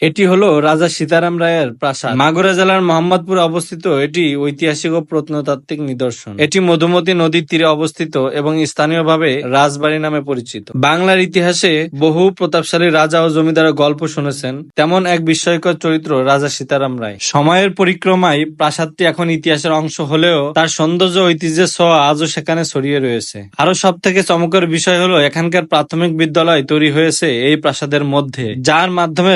এটি হলো রাজা সীতারাম রায়ের প্রাসাদ। মাগুরা জেলার মোহাম্মদপুরে অবস্থিত এটি ঐতিহাসিক ও প্রত্নতাত্ত্বিক নিদর্শন। এটি মধুমতি নদীর তীরে অবস্থিত এবং স্থানীয়ভাবে রাজবাড়ি নামে পরিচিত। বাংলার ইতিহাসে বহু প্রতাপশালী রাজা ও জমিদারের গল্প শুনেছেন, তেমন এক বিস্ময়কর চরিত্র রাজা সীতারাম রায়। সময়ের পরিক্রমায় প্রাসাদটি এখন ইতিহাসের অংশ হলেও তার সৌন্দর্য ঐতিহ্যের ছোঁয়া আজও সেখানে ছড়িয়ে রয়েছে। আরও সব থেকে চমকের বিষয় হলো এখানকার প্রাথমিক বিদ্যালয় তৈরি হয়েছে এই প্রাসাদের মধ্যে, যার মাধ্যমে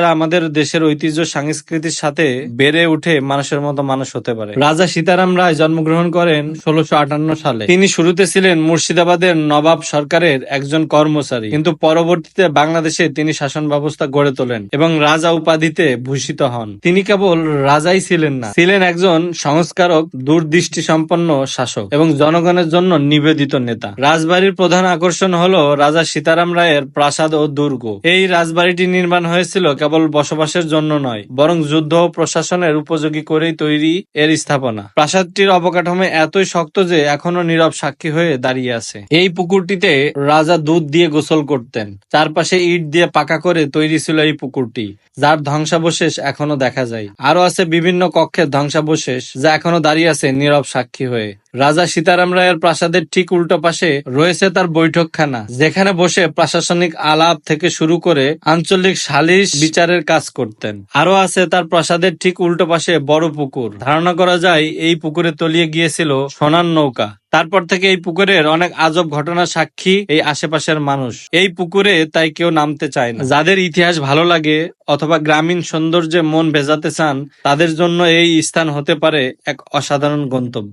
বাচ্চারা আমাদের দেশের ঐতিহ্য সংস্কৃতির সাথে বেড়ে উঠে মানুষের মতো মানুষ হতে পারে। রাজা সীতারাম রায় জন্মগ্রহণ করেন ষোলোশো আটান্ন সালে। তিনি শুরুতে ছিলেন মুর্শিদাবাদের নবাব সরকারের একজন কর্মচারী। কিন্তু পরবর্তীতে বাংলাদেশে তিনি শাসন ব্যবস্থা গড়ে তোলেন এবং রাজা উপাধিতে ভূষিত হন। তিনি কেবল রাজাই ছিলেন না, ছিলেন একজন সংস্কারক দূরদৃষ্টি সম্পন্ন শাসক এবং জনগণের জন্য নিবেদিত নেতা। রাজবাড়ির প্রধান আকর্ষণ হলো রাজা সীতারাম রায়ের প্রাসাদ ও দুর্গ। এই রাজবাড়িটি নির্মাণ হয়েছিল কেবল বসবাসের জন্য নয়, বরং যুদ্ধ প্রশাসনের উপযোগী করেই তৈরি এর স্থাপনা। প্রাসাদটির অবকাঠামো এতই শক্ত যে এখনও নীরব সাক্ষী হয়ে দাঁড়িয়ে আছে। এই পুকুরটিতে রাজা দুধ দিয়ে গোসল করতেন। চারপাশে ইট দিয়ে পাকা করে তৈরি ছিল এই পুকুরটি, যার ধ্বংসাবশেষ এখনও দেখা যায়। আরও আছে বিভিন্ন কক্ষের ধ্বংসাবশেষ, যা এখনও দাঁড়িয়ে আছে নীরব সাক্ষী হয়ে। রাজা সীতারাম রায়ের প্রাসাদের ঠিক উল্টো পাশে রয়েছে তার বৈঠকখানা, যেখানে বসে প্রশাসনিক আলাপ থেকে শুরু করে আঞ্চলিক সালিশ বিচারের কাজ করতেন। আরও আছে তার প্রাসাদের ঠিক উল্টো পাশে বড় পুকুর। ধারণা করা যায় এই পুকুরে তলিয়ে গিয়েছিল সোনার নৌকা। তারপর থেকে এই পুকুরের অনেক আজব ঘটনা সাক্ষী এই আশেপাশের মানুষ। এই পুকুরে তাই কেউ নামতে চায় না। যাদের ইতিহাস ভালো লাগে অথবা গ্রামীণ সৌন্দর্যে মন ভেজাতে চান, তাদের জন্য এই স্থান হতে পারে এক অসাধারণ গন্তব্য।